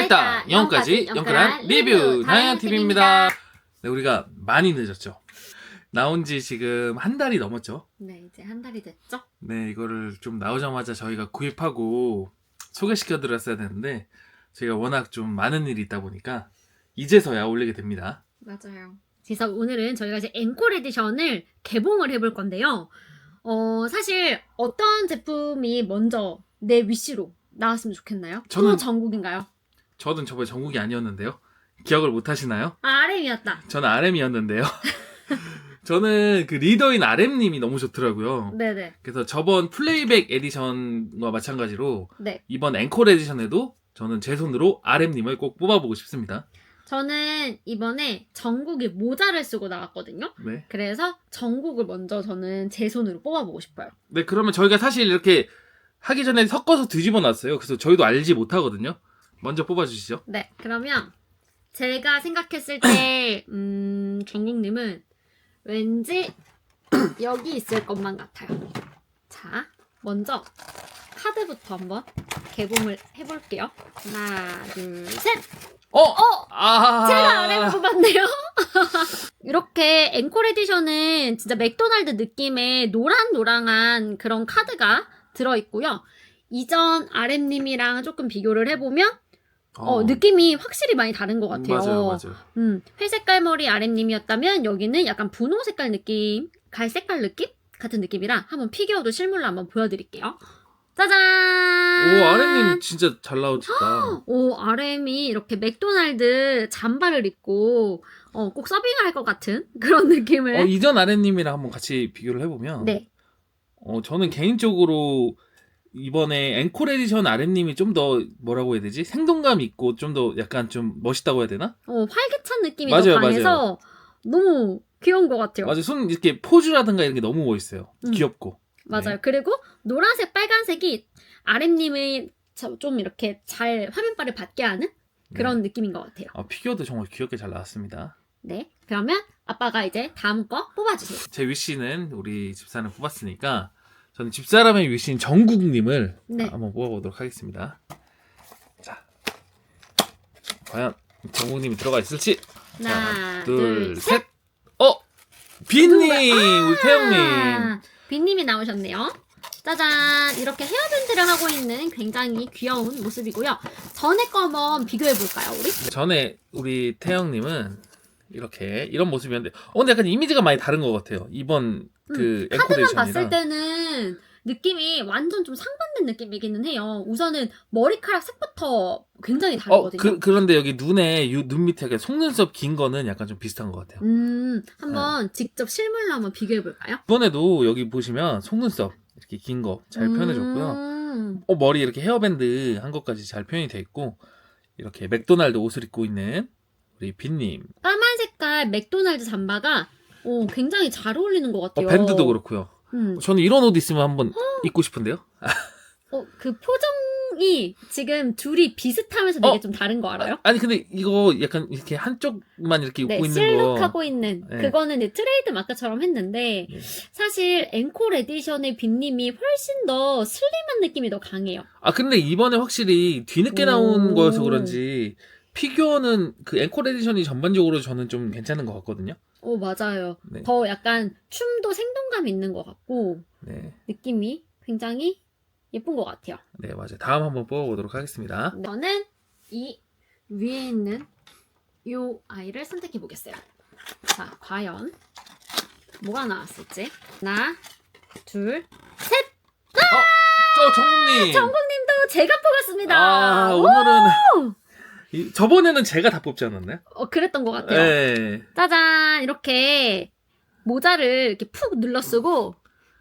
팔다 영까지 영끌한 리뷰 다이언 TV입니다. 네, 우리가 많이 늦었죠. 나온 지 지금 한 달이 넘었죠. 네, 이제 한 달이 됐죠? 네, 이거를 좀 나오자마자 저희가 구입하고 소개시켜 드렸어야 되는데 저희가 워낙 좀 많은 일이 있다 보니까 이제서야 올리게 됩니다. 맞아요. 그래서 오늘은 저희가 이제 앵콜 에디션을 개봉을 해볼 건데요. 어, 사실 어떤 제품이 먼저 내 위시로 나왔으면 좋겠나요? 저는- 또 전국인가요? 저는 저번에 전국이 아니었는데요. 기억을 못 하시나요? 아, RM이었다. 저는 RM이었는데요. 저는 그 리더인 RM님이 너무 좋더라고요. 네네. 그래서 저번 플레이백 에디션과 마찬가지로 네. 이번 앵콜 에디션에도 저는 제 손으로 RM님을 꼭 뽑아보고 싶습니다. 저는 이번에 전국이 모자를 쓰고 나왔거든요. 네. 그래서 전국을 먼저 저는 제 손으로 뽑아보고 싶어요. 네, 그러면 저희가 사실 이렇게 하기 전에 섞어서 뒤집어 놨어요. 그래서 저희도 알지 못하거든요. 먼저 뽑아주시죠. 네, 그러면 제가 생각했을 때, 음, 정국님은 왠지 여기 있을 것만 같아요. 자, 먼저 카드부터 한번 개봉을 해볼게요. 하나, 둘, 셋! 어! 어! 아! 제가 아래로 뽑았네요. 이렇게 앵콜 에디션은 진짜 맥도날드 느낌의 노랑노랑한 그런 카드가 들어있고요. 이전 RM님이랑 조금 비교를 해보면 어, 느낌이 확실히 많이 다른 것 같아요. 맞아요, 맞아요. 음, 회색깔 머리 RM님이었다면 여기는 약간 분홍 색깔 느낌, 갈색깔 느낌 같은 느낌이라 한번 피규어도 실물로 한번 보여드릴게요. 짜잔! 오, RM님 진짜 잘 나오셨다. 오, RM이 이렇게 맥도날드 잠바를 입고 어, 꼭 서빙을 할 것 같은 그런 느낌을. 어, 이전 RM님이랑 한번 같이 비교를 해보면 네. 어, 저는 개인적으로 이번에 앵콜 에디션 RM님이 좀 더 뭐라고 해야 되지? 생동감 있고 좀 더 약간 좀 멋있다고 해야 되나? 어, 활기찬 느낌이 맞아요, 더 강해서 너무 귀여운 것 같아요. 맞아요. 손 이렇게 포즈라든가 이런 게 너무 멋있어요. 음. 귀엽고. 맞아요. 네. 그리고 노란색, 빨간색이 RM님의 좀 이렇게 잘 화면빨을 받게 하는 그런 느낌인 것 같아요. 아, 피규어도 정말 귀엽게 잘 나왔습니다. 네. 그러면 아빠가 이제 다음 거 뽑아주세요. 제 위씨는 우리 집사람 뽑았으니까 저는 집사람의 위씨인 정국님을 네. 한번 뽑아보도록 하겠습니다. 자, 과연 정국님이 들어가 있을지. 하나, 둘, 둘, 셋. 어, 빈님, 우리 태영님. 아, 빈님이 나오셨네요. 짜잔! 이렇게 헤어밴드를 하고 있는 굉장히 귀여운 모습이고요. 전에 거 한번 비교해볼까요, 우리? 전에 우리 태영님은 이렇게 이런 모습이었는데, 어, 근데 약간 이미지가 많이 다른 것 같아요. 이번 그 음, 카드만. 봤을 때는 느낌이 완전 좀 상반된 느낌이기는 해요. 우선은 머리카락 색부터 굉장히 어, 다르거든요. 그, 그런데 여기 눈에, 유- 눈 밑에 이렇게 속눈썹 긴 거는 약간 좀 비슷한 것 같아요. 음, 한번 네. 직접 실물로 한번 비교해 볼까요? 이번에도 여기 보시면 속눈썹 이렇게 긴 거 잘 표현해 줬고요. 음, 어, 머리 이렇게 헤어밴드 한 것까지 잘 표현이 돼 있고 이렇게 맥도날드 옷을 입고 있는 우리 빈님. 까만 색깔 맥도날드 잠바가 오, 굉장히 잘 어울리는 것 어, 같아요. 밴드도 그렇고요. 음, 저는 이런 옷 있으면 한번 입고 싶은데요. 어, 그 표정이 지금 둘이 비슷하면서 되게 어? 좀 다른 거 알아요? 아니 근데 이거 약간 이렇게 한쪽만 이렇게 입고 네, 있는 실룩하고 거. 있는 네. 그거는 이제 트레이드 마크처럼 했는데 네. 사실 앵콜 에디션의 빈님이 훨씬 더 슬림한 느낌이 더 강해요. 아 근데 이번에 확실히 뒤늦게 나온 오. 거여서 그런지 피규어는 그 앵콜 에디션이 전반적으로 저는 좀 괜찮은 것 같거든요. 오 맞아요. 네. 더 약간 춤도 생동감 있는 것 같고 네. 느낌이 굉장히 예쁜 것 같아요. 네, 맞아요. 다음 한번 뽑아보도록 하겠습니다. 저는 이 위에 있는 이 아이를 선택해 보겠어요. 자, 과연 뭐가 나왔을지 하나, 둘, 저 정국님. 정국님도 제가 뽑았습니다. 아, 오늘은 이- 저번에는 제가 다 뽑지 않았나요? 어, 그랬던 것 같아요. 네. 짜잔 이렇게 모자를 이렇게 푹 눌러 쓰고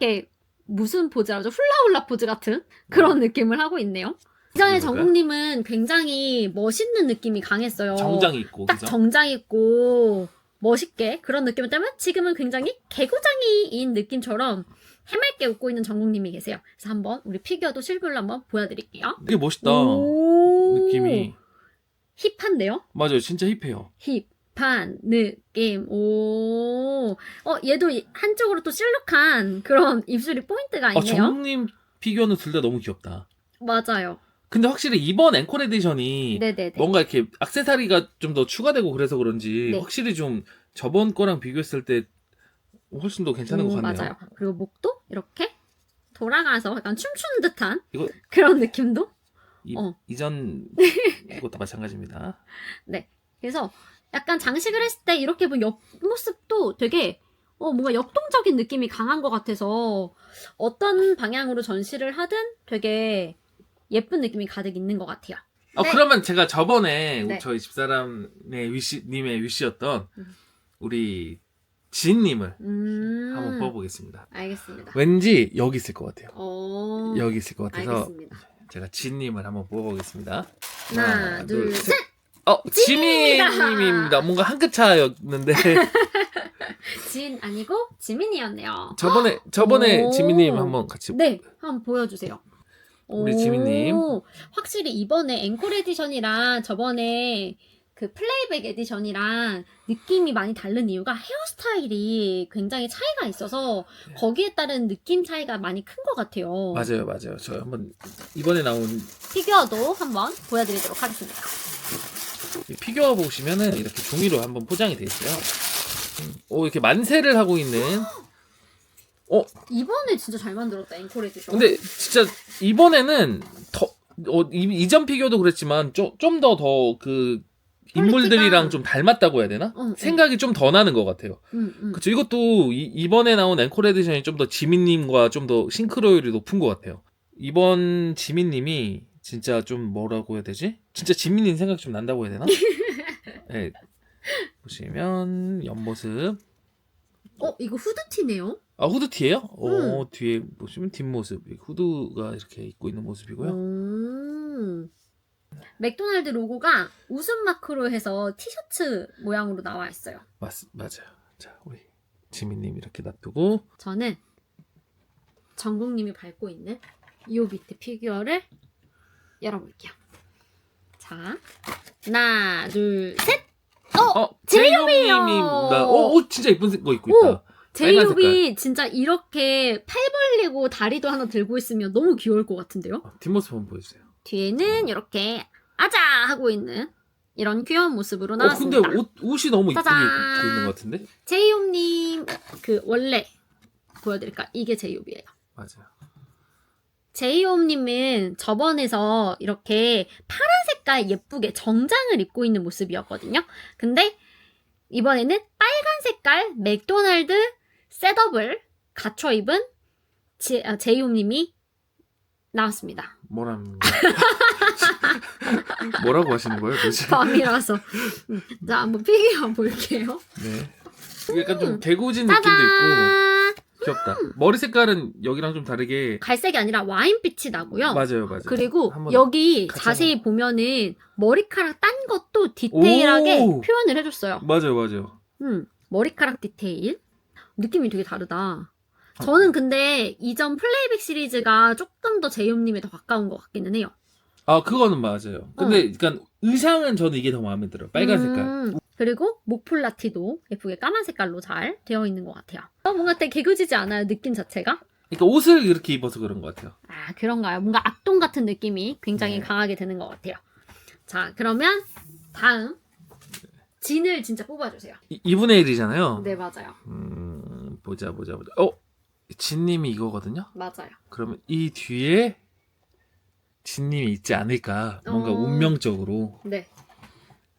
이렇게 무슨 포즈라죠? 훌라훌라 포즈 같은 그런 느낌을 하고 있네요. 이전에? 정국님은 굉장히 멋있는 느낌이 강했어요. 정장 입고 딱 그죠? 정장 입고 멋있게 그런 느낌이었다면 지금은 굉장히 개구장이인 느낌처럼 해맑게 웃고 있는 정국님이 계세요. 그래서 한번 우리 피규어도 실물로 한번 보여드릴게요. 되게 멋있다. 오, 느낌이 힙한데요? 맞아요. 진짜 힙해요. 힙한 느낌. 오. 어, 얘도 이- 한쪽으로 또 실룩한 그런 입술이 포인트가 아, 있네요. 정국님 피규어는 둘 다 너무 귀엽다. 맞아요. 근데 확실히 이번 앵콜 에디션이 네네네. 뭔가 이렇게 악세사리가 좀 더 추가되고 그래서 그런지 네. 확실히 좀 저번 거랑 비교했을 때 훨씬 더 괜찮은 것 오, 같네요. 맞아요. 그리고 목도 이렇게 돌아가서 약간 춤추는 듯한 이거- 그런 느낌도. 이, 어. 이전 이것도 마찬가지입니다. 그래서 약간 장식을 했을 때 이렇게 본 옆모습도 되게 어, 뭔가 역동적인 느낌이 강한 것 같아서 어떤 방향으로 전시를 하든 되게 예쁜 느낌이 가득 있는 것 같아요. 어, 네. 그러면 제가 저번에 네. 저희 집사람의 위시, 님의 위시였던 음. 우리 지인님을 음. 한번 뽑아보겠습니다. 알겠습니다. 왠지 여기 있을 것 같아요. 어. 여기 있을 것 같아서 알겠습니다. 제가 지인님을 한번 뽑아보겠습니다. 하나, 둘, 셋. 어, 지민입니다. 지민입니다. 뭔가 한 끗 차였는데 지인 아니고 지민이었네요. 저번에 저번에 오. 지민님 한번 같이 네, 한번 보여주세요. 우리 오, 지민님. 확실히 이번에 앵콜 에디션이랑 저번에 그 플레이백 에디션이랑 느낌이 많이 다른 이유가 헤어스타일이 굉장히 차이가 있어서 거기에 따른 느낌 차이가 많이 큰 것 같아요. 맞아요, 맞아요. 저 한번 이번에 나온 피규어도 한번 보여드리도록 하겠습니다. 이 피규어 보시면은 이렇게 종이로 한번 포장이 돼 있어요. 음, 오 이렇게 만세를 하고 있는. 이번에 진짜 잘 만들었다 앵콜 에디션. 근데 진짜 이번에는 더 어, 이, 이전 피규어도 그랬지만 좀좀더더 그 인물들이랑 좀 닮았다고 해야 되나? 응, 응. 생각이 좀 더 나는 것 같아요. 음, 음. 그쵸 이것도 이, 번에 나온 앵콜 에디션이 좀 더 지민님과 좀 더 싱크로율이 높은 것 같아요. 이번 지민님이 진짜 좀 뭐라고 해야 되지? 진짜 지민님 생각 좀 난다고 해야 되나? 네. 보시면 옆모습 어 이거 후드티네요. 아 후드티예요? 어 음. 뒤에 보시면 뒷모습 후드가 이렇게 입고 있는 모습이고요. 음. 맥도날드 로고가 웃음 마크로 해서 티셔츠 모양으로 나와 있어요. 맞 맞아요. 자 우리 지민님 이렇게 놔두고 저는 전국님이 밟고 있는 이오비트 피규어를 열어볼게요. 자, 하나, 둘, 셋! 어 제이홉이요! 제이홉님입니다. 어, 어 진짜 이쁜 거 입고 오! 있다. 제이홉이 진짜 이렇게 팔 벌리고 다리도 하나 들고 있으면 너무 귀여울 것 같은데요? 어, 뒷모습 한번 보여주세요. 뒤에는 이렇게 아자! 하고 있는 이런 귀여운 모습으로 어 나왔습니다. 근데 옷 옷이 너무 이쁘게 짜잔. 입고 있는 것 같은데? 제이홉님 그 원래 보여드릴까? 이게 제이홉이에요. 맞아요. 제이홉님은 저번에서 이렇게 파란 색깔 예쁘게 정장을 입고 있는 모습이었거든요. 근데 이번에는 빨간 색깔 맥도날드 셋업을 갖춰 입은 제, 아, 제이홉님이 나왔습니다. 뭐라는 뭐라고 하시는 거예요, 도대체? 밤이라서. 음, 자, 한번 피규어 볼게요. 네. 이게 약간 좀 개구진 느낌도 있고 짜잔! 귀엽다. 머리 색깔은 여기랑 좀 다르게 갈색이 아니라 와인빛이 나고요. 맞아요, 맞아요. 그리고 한번 여기 같이 자세히 보면은 머리카락 딴 것도 디테일하게 오! 표현을 해줬어요. 맞아요, 맞아요. 음, 머리카락 디테일. 느낌이 되게 다르다. 아. 저는 근데 이전 플레이백 시리즈가 조금 더 제이홉님에 더 가까운 것 같기는 해요. 아 그거는 맞아요. 근데 그러니까 의상은 저는 이게 더 마음에 들어요. 빨간 색깔. 음, 그리고 목폴라티도 예쁘게 까만 색깔로 잘 되어 있는 것 같아요. 어, 뭔가 되게 개구지지 않아요? 느낌 자체가? 그러니까 옷을 이렇게 입어서 그런 것 같아요. 아, 그런가요? 뭔가 악동 같은 느낌이 굉장히 네. 강하게 드는 것 같아요. 자, 그러면 다음 진을 진짜 뽑아주세요. 이, 2분의 1이잖아요. 네, 맞아요. 음, 보자, 보자, 보자. 어, 진님이 이거거든요. 맞아요. 그러면 이 뒤에 진님이 있지 않을까. 뭔가 어. 운명적으로 네.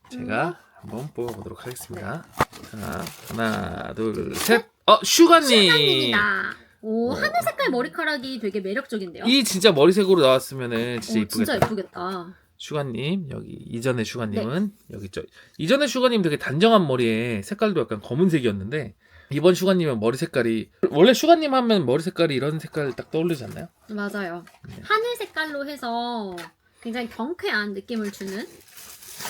제가 한번 뽑아보도록 하겠습니다. 자, 하나, 둘, 셋. 어, 슈가님. 슈가님이다. 오, 어. 하늘 색깔 머리카락이 되게 매력적인데요? 이 진짜 머리색으로 나왔으면은 진짜 오, 이쁘겠다. 진짜 예쁘겠다. 슈가님 여기 이전의 슈가님은 여기 있죠. 이전의 슈가님 되게 단정한 머리에 색깔도 약간 검은색이었는데 이번 슈가님은 머리 색깔이 원래 슈가님 하면 머리 색깔이 이런 색깔 딱 떠오르지 않나요? 맞아요. 네. 하늘 색깔로 해서 굉장히 경쾌한 느낌을 주는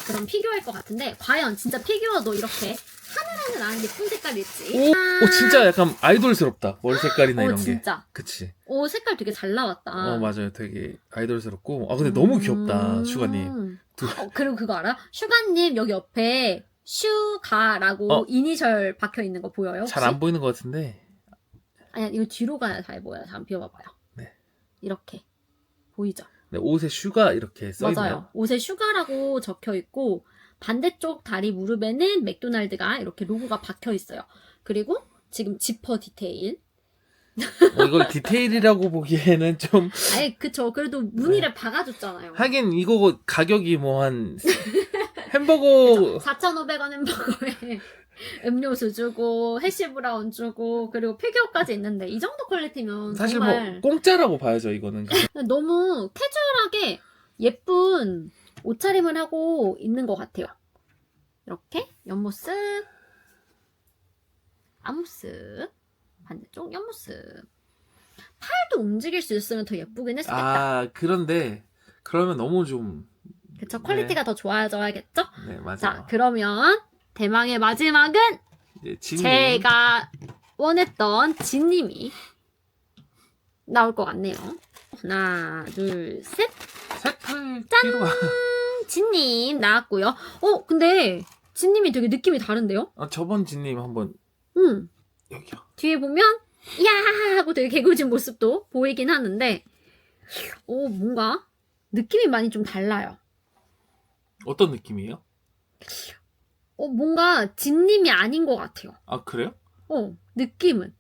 그런 피규어일 것 같은데 과연 진짜 피규어도 이렇게 하늘하늘 나는 예쁜 색깔일지. 오, 오 진짜 약간 아이돌스럽다 머리 색깔이나 어, 이런 게. 진짜. 그치. 오, 색깔 되게 잘 나왔다. 어 맞아요. 되게 아이돌스럽고 아 근데 너무 귀엽다 음. 슈가님. 두- 어, 그리고 그거 알아? 슈가님 여기 옆에 슈가라고 어. 이니셜 박혀 있는 거 보여요? 잘 안 보이는 것 같은데 아니 이거 뒤로 가야 잘 보여요. 잠깐 비워봐봐요. 네. 이렇게 보이죠? 네, 옷에 슈가 이렇게 써 있나요? 맞아요. 옷에 슈가라고 적혀 있고 반대쪽 다리 무릎에는 맥도날드가 이렇게 로고가 박혀 있어요. 그리고 지금 지퍼 디테일. 어, 이걸 디테일이라고 보기에는 좀 아예 그쵸. 그래도 무늬를 박아줬잖아요. 하긴 이거 가격이 뭐 한 햄버거 4,500원 햄버거에 음료수 주고 해시 브라운 주고 그리고 피규어까지 있는데 이 정도 퀄리티면 사실 정말 뭐 공짜라고 봐야죠 이거는. 너무 캐주얼하게 예쁜 옷차림을 하고 있는 것 같아요. 이렇게 옆모습, 앞모습, 반대쪽 옆모습. 팔도 움직일 수 있으면 더 예쁘긴 했겠다. 아 그런데 그러면 너무 좀 그쵸? 퀄리티가 더 좋아져야겠죠? 네, 맞아요. 자, 그러면 대망의 마지막은 이제 진님. 제가 원했던 진님이 나올 것 같네요. 하나, 둘, 셋. 색깔 짠! 진님 나왔고요. 어, 근데 진님이 되게 느낌이 다른데요? 어, 저번 진님 한번 음, 여기요. 뒤에 보면 야 하고 되게 개구진 모습도 보이긴 하는데 오 뭔가 느낌이 많이 좀 달라요. 어떤 느낌이에요? 어 뭔가 진님이 아닌 것 같아요. 아 그래요? 어 느낌은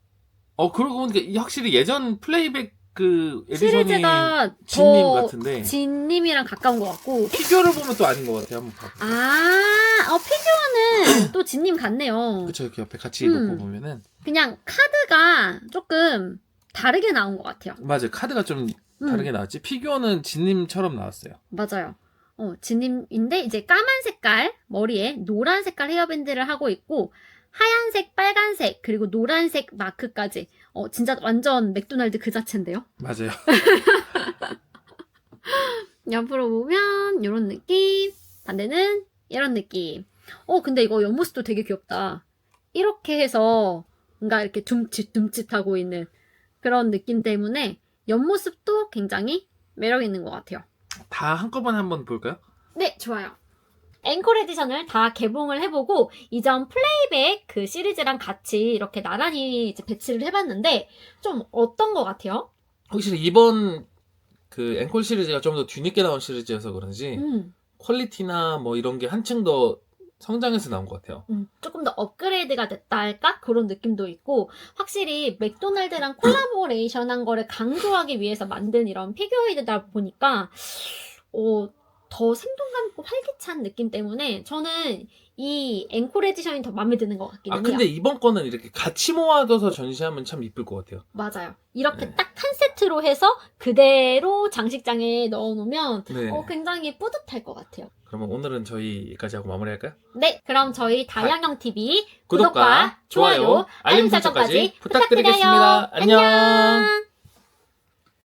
어 그러고 보니까 확실히 예전 플레이백 그 에디션이 시리즈가 진님 더 같은데 진님이랑 가까운 것 같고 피규어를 보면 또 아닌 것 같아요. 한번 봐봐. 아, 어, 피규어는 또 진님 같네요. 그쵸 이렇게 옆에 같이 음. 놓고 보면은 그냥 카드가 조금 다르게 나온 것 같아요. 맞아요. 카드가 좀 음, 다르게 나왔지. 피규어는 진님처럼 나왔어요. 맞아요. 어, 진님인데 이제 까만 색깔 머리에 노란 색깔 헤어밴드를 하고 있고 하얀색, 빨간색 그리고 노란색 마크까지 어 진짜 완전 맥도날드 그 자체인데요. 맞아요. 옆으로 보면 이런 느낌, 반대는 이런 느낌. 어 근데 이거 옆모습도 되게 귀엽다. 이렇게 해서 뭔가 이렇게 둠칫둠칫하고 있는 그런 느낌 때문에 옆모습도 굉장히 매력 있는 것 같아요. 다 한꺼번에 한번 볼까요? 네, 좋아요. 앵콜 에디션을 다 개봉을 해보고 이전 플레이백 그 시리즈랑 같이 이렇게 나란히 이제 배치를 해봤는데 좀 어떤 것 같아요? 확실히 이번 그 앵콜 시리즈가 좀 더 뒤늦게 나온 시리즈여서 그런지 음, 퀄리티나 뭐 이런 게 한층 더 성장해서 나온 것 같아요. 음, 조금 더 업그레이드가 됐다 할까? 그런 느낌도 있고 확실히 맥도날드랑 콜라보레이션 한 거를 강조하기 위해서 만든 이런 피규어이드다 보니까 어, 더 생동감 있고 활기찬 느낌 때문에 저는 이 앵콜 에디션이 더 마음에 드는 것 같기는 아 해요. 근데 이번 거는 이렇게 같이 모아둬서 전시하면 참 이쁠 것 같아요. 맞아요. 이렇게 네. 딱 한 세트로 해서 그대로 장식장에 넣어놓으면 네. 어, 굉장히 뿌듯할 것 같아요. 그러면 오늘은 저희까지 하고 마무리할까요? 네, 그럼 저희 다양형 TV 구독과 좋아요, 알림 설정까지 부탁드리겠습니다. 안녕. 안녕.